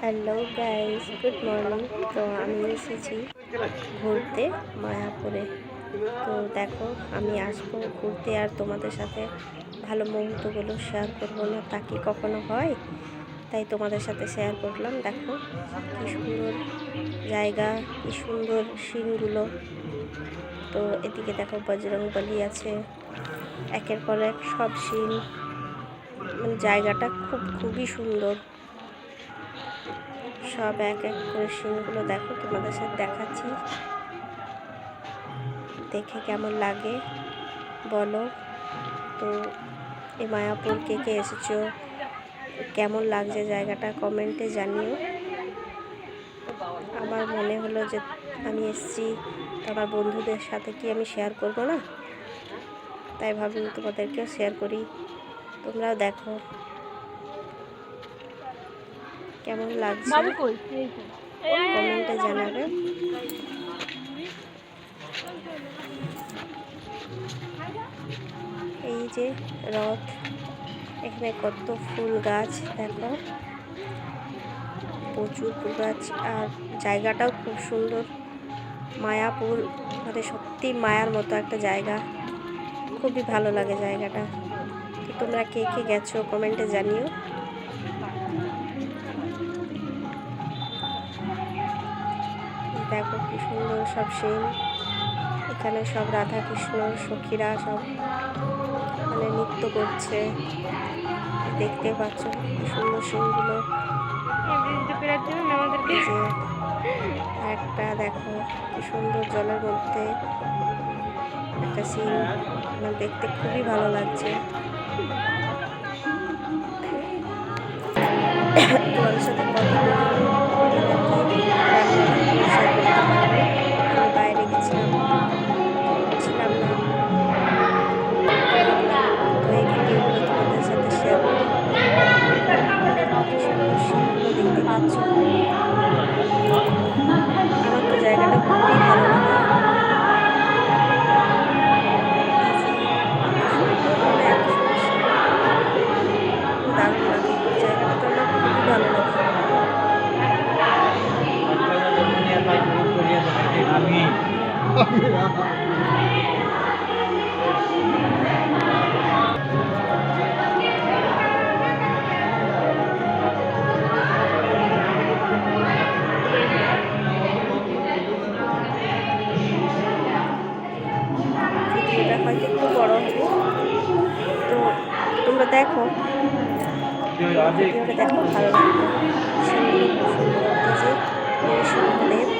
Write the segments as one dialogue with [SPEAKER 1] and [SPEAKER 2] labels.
[SPEAKER 1] Hello guys, good morning. তো আমি এসেছি ঘুরতে মায়াপুরে। তো দেখো, আমি আসব ঘুরতে আর তোমাদের সাথে ভালো মুহূর্তগুলো শেয়ার করব না। তা কি কখনো হয়? তাই তোমাদের সাথে শেয়ার করলাম। দেখো, কি সুন্দর জায়গা, কি সুন্দর সিনগুলো। তো এদিকে দেখো, বজরং বলি আছে। একের পর এক সব সিন। মানে জায়গাটা খুব, খুবই সুন্দর। সব এক এক করে সিনগুলো দেখো, তোমাদের সাথে দেখাচ্ছি। দেখে কেমন লাগে, বলো। তো, এই মায়াপুর কে কে এসেছ, কেমন লাগছে জায়গাটা কমেন্টে জানিও। আমার মনে হলো যে আমি এসেছি আমার বন্ধুদের সাথে কি আমি শেয়ার করব না? তাই ভাবলাম তোমাদেরকেও শেয়ার করি। তোমরাও দেখো। কেমন লাগছে। কমেন্টে জানাবে। এই যে রথ। এখানে কত ফুল গাছ দেখো। প্রচুর ফুল গাছ। আর জায়গাটাও খুব সুন্দর। মায়াপুর মানে সত্যি মায়ার মতো একটা জায়গা। খুবই ভালো লাগে জায়গাটা। তো তোমরা কে কে গেছো কমেন্টে জানিও। দেখো কি সুন্দর সব সিন এখানে সব রাধা কৃষ্ণ সখীরা সব মানে নৃত্য করছে। দেখতে পাচ্ছ কি সুন্দর যে একটা দেখো কি সুন্দর জলের মধ্যে একটা সিন মানে দেখতে খুবই ভালো লাগছে। তোমাদের সাথে কথা দেখো। ভিডিওটা দেখো ভালো লাগবে। সুন্দর সুন্দর এই যে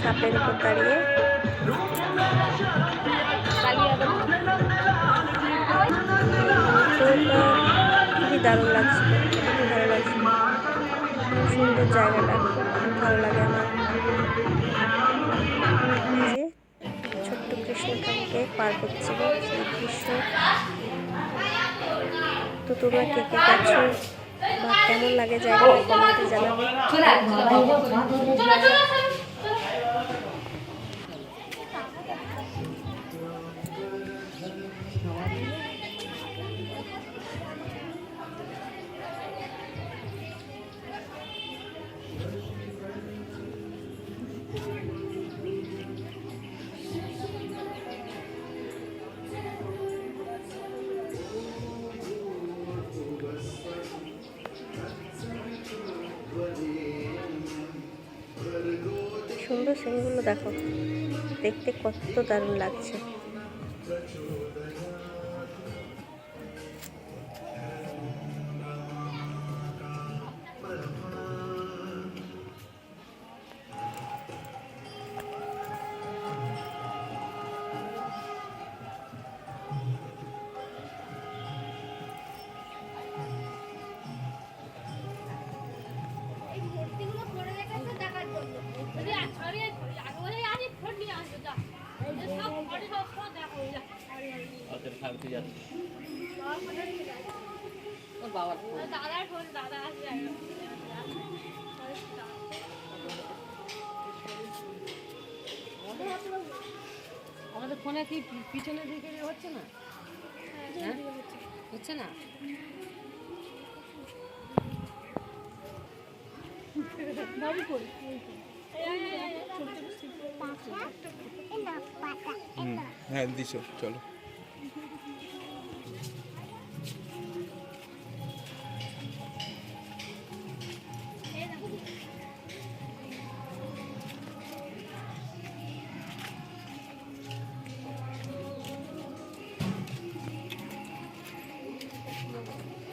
[SPEAKER 1] সাপের উপর দাঁড়িয়ে খুবই দারুণ লাগছিল খুবই ভালো লাগছিল সুন্দর জায়গাটা খুব ভালো লাগে আমার ছোট্ট কৃষ্ণ ঠাকুরকে পার করছিল। সেই দৃশ্য তো তোমরা কে কে গেছো বা কেমন লাগে জায়গাটা কমেন্টে জানাবে। সিংগুলো দেখো। দেখতে কত দারুণ লাগছে।
[SPEAKER 2] দাদা আসবে
[SPEAKER 3] আমাদের ফোনে কি পি- পিছনের দিকে হচ্ছে না? হ্যাঁ? হচ্ছে না?
[SPEAKER 4] হ্যাঁ দিছো চলো। Thank you.